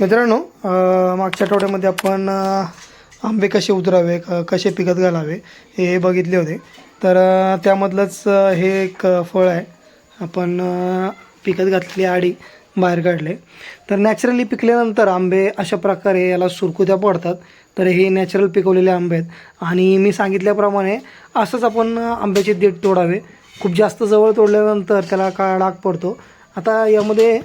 मित्रांनो मागच्या आठवड्यामध्ये आपण आंबे कसे उतरावे क- कसे पिकत घालावे हे बघितले होते. तर त्यामधलंच हे एक फळ आहे. आपण पिकत घातलेली आडी बाहेर काढले. तर नॅचरली पिकल्यानंतर आंबे अशा प्रकारे याला सुरकुत्या पडतात. तर हे नॅचरल पिकवलेले आंबे आहेत. आणि मी सांगितल्याप्रमाणे असंच आपण आंब्याचे देठ तोडावे. खूप जास्त जवळ तोडल्यानंतर त्याला काळा डाग पडतो. आता यामध्ये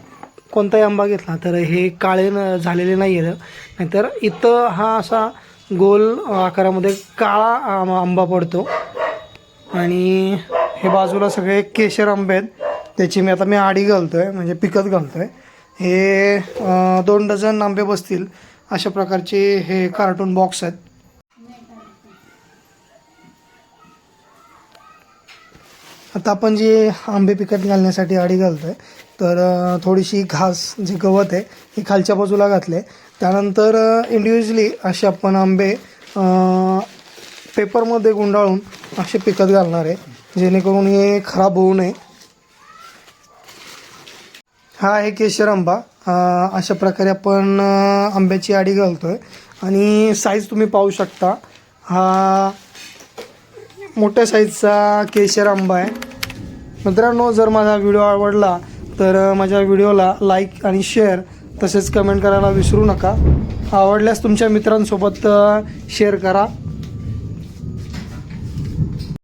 कोणताही आंबा घेतला तर हे काळे न झालेले नाही आहेत नाहीतर इथं हा असा गोल आकारामध्ये काळा आंबा पडतो. आणि हे बाजूला सगळे केशर आंबे आहेत. त्याची मी आता मी आडी घालतो आहे म्हणजे पिकत घालतो आहे हे दोन डझन आंबे बसतील. अशा प्रकारचे हे कार्टून बॉक्स आहेत. आता आपण जे आंबे पिकत घालण्यासाठी आडी घालतोय तर थोडीशी घास जे गवत आहे हे खालच्या बाजूला घातले त्यानंतर इंडिव्हिज्युअली असे आपण आंबे पेपरमध्ये गुंडाळून असे पिकत घालणार आहे जेणेकरून हे खराब होऊ नये. हा आहे केशर आंबा. अशा प्रकारे आपण आंब्याची आडी घालतोय. आणि साईज तुम्ही पाहू शकता. हा मोठ्या साईजचा केशर आंबा आहे. मित्रांनो जर माझा व्हिडिओ आवडला तर माझ्या व्हिडिओला लाईक आणि शेअर तसेच कमेंट करायला विसरू नका. आवडल्यास तुमच्या मित्रांसोबत शेअर करा.